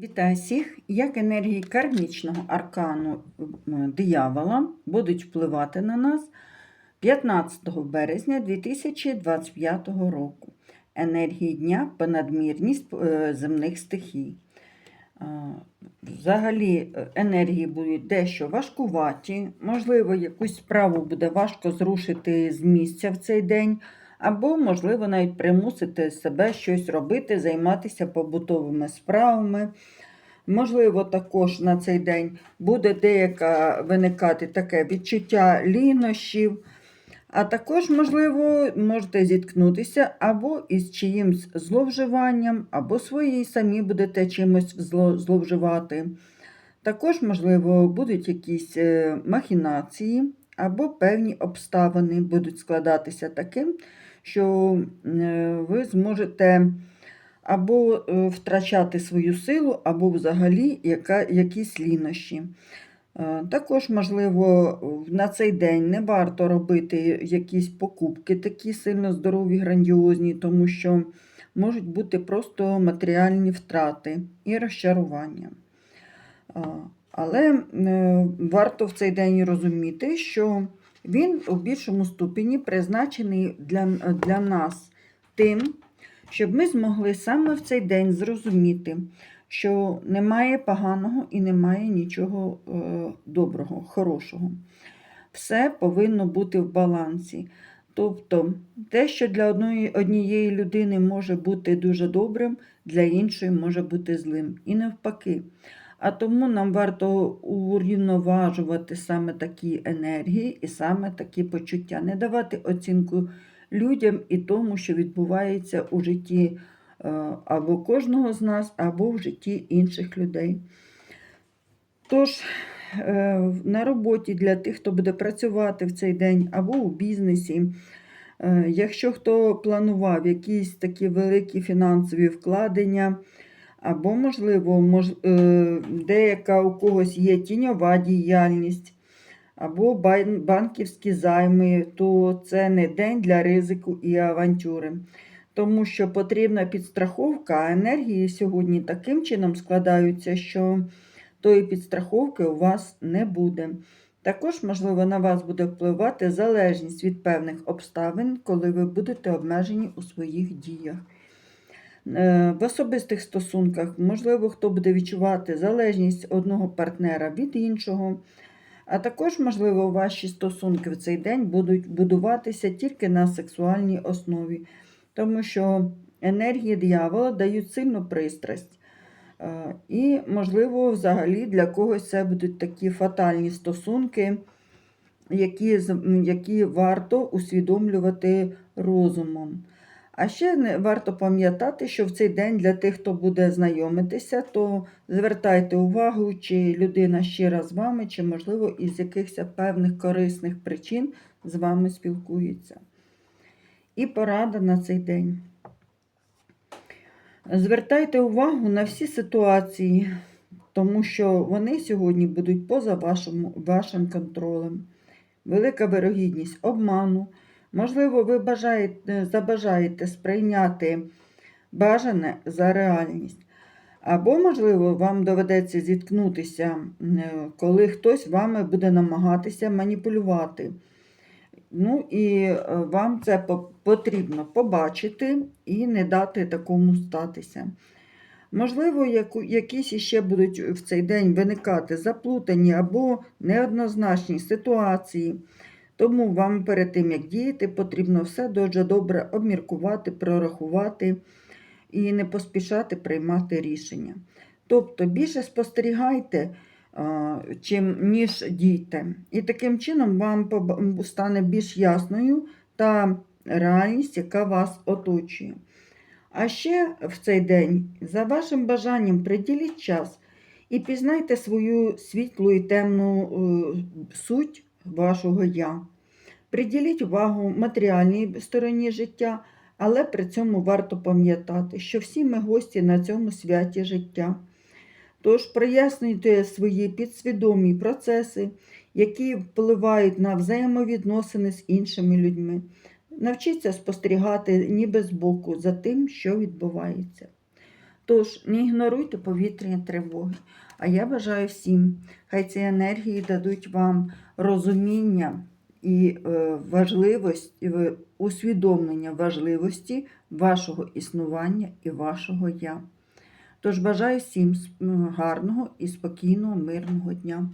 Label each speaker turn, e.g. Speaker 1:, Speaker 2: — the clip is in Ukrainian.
Speaker 1: Вітаю всіх! Як енергії кармічного аркану м, диявола будуть впливати на нас 15 березня 2025 року. Енергії дня по надмірність е, земних стихій. Е, Взагалі е, енергії будуть дещо важкуваті, можливо, якусь справу буде важко зрушити з місця в цей день, або, можливо, навіть примусити себе щось робити, займатися побутовими справами. Можливо, також на цей день буде деяка виникати таке відчуття лінощів, а також, можливо, можете зіткнутися або із чиїмсь зловживанням, або свої самі будете чимось зловживати. Також, можливо, будуть якісь е, махінації, або певні обставини будуть складатися таким, що е, ви зможете або е, втрачати свою силу, або взагалі яка, якісь лінощі. Е, Також, можливо, на цей день не варто робити якісь покупки такі сильно здорові, грандіозні, тому що можуть бути просто матеріальні втрати і розчарування. Але варто в цей день розуміти, що він у більшому ступені призначений для, для нас тим, щоб ми змогли саме в цей день зрозуміти, що немає поганого і немає нічого е, доброго, хорошого. Все повинно бути в балансі. Тобто, те, що для одної, однієї людини може бути дуже добрим, для іншої може бути злим. І навпаки. А тому нам варто урівноважувати саме такі енергії і саме такі почуття, не давати оцінку людям і тому, що відбувається у житті е, або кожного з нас, або в житті інших людей. Тож, е, на роботі для тих, хто буде працювати в цей день, або у бізнесі, е, якщо хто планував якісь такі великі фінансові вкладення, або, можливо, мож, е, деяка у когось є тіньова діяльність, або банківські займи, то це не день для ризику і авантюри. Тому що потрібна підстраховка, а енергії сьогодні таким чином складаються, що тої підстраховки у вас не буде. Також, можливо, на вас буде впливати залежність від певних обставин, коли ви будете обмежені у своїх діях. Е, В особистих стосунках, можливо, хто буде відчувати залежність одного партнера від іншого. А також, можливо, ваші стосунки в цей день будуть будуватися тільки на сексуальній основі, тому що енергії диявола дають сильну пристрасть. Е, І, можливо, взагалі для когось це будуть такі фатальні стосунки, які, які варто усвідомлювати розумом. А ще варто пам'ятати, що в цей день для тих, хто буде знайомитися, то звертайте увагу, чи людина щира з вами, чи, можливо, із якихось певних корисних причин з вами спілкується. І порада на цей день. Звертайте увагу на всі ситуації, тому що вони сьогодні будуть поза вашим, вашим контролем. Велика вирогідність обману. Можливо, ви бажаєте, забажаєте сприйняти бажане за реальність. Або, можливо, вам доведеться зіткнутися, е, коли хтось вами буде намагатися маніпулювати. Ну і е, вам це потрібно побачити і не дати такому статися. Можливо, якісь іще будуть в цей день виникати заплутані або неоднозначні ситуації. Тому вам перед тим, як діяти, потрібно все дуже добре обміркувати, прорахувати і не поспішати приймати рішення. Тобто більше спостерігайте, чим ніж дійте. І таким чином вам стане більш ясною та реальність, яка вас оточує. А ще в цей день, за вашим бажанням, приділіть час і пізнайте свою світлу і темну е, суть вашого я. Приділіть увагу матеріальній стороні життя, але при цьому варто пам'ятати, що всі ми гості на цьому святі життя. Тож прояснюйте свої підсвідомі процеси, які впливають на взаємовідносини з іншими людьми. Навчіться спостерігати ніби збоку за тим, що відбувається. Тож, не ігноруйте повітряні тривоги. А я бажаю всім, хай ці енергії дадуть вам розуміння і е, важливість, і ви- усвідомлення важливості вашого існування і вашого я. Тож бажаю всім гарного і спокійного, мирного дня.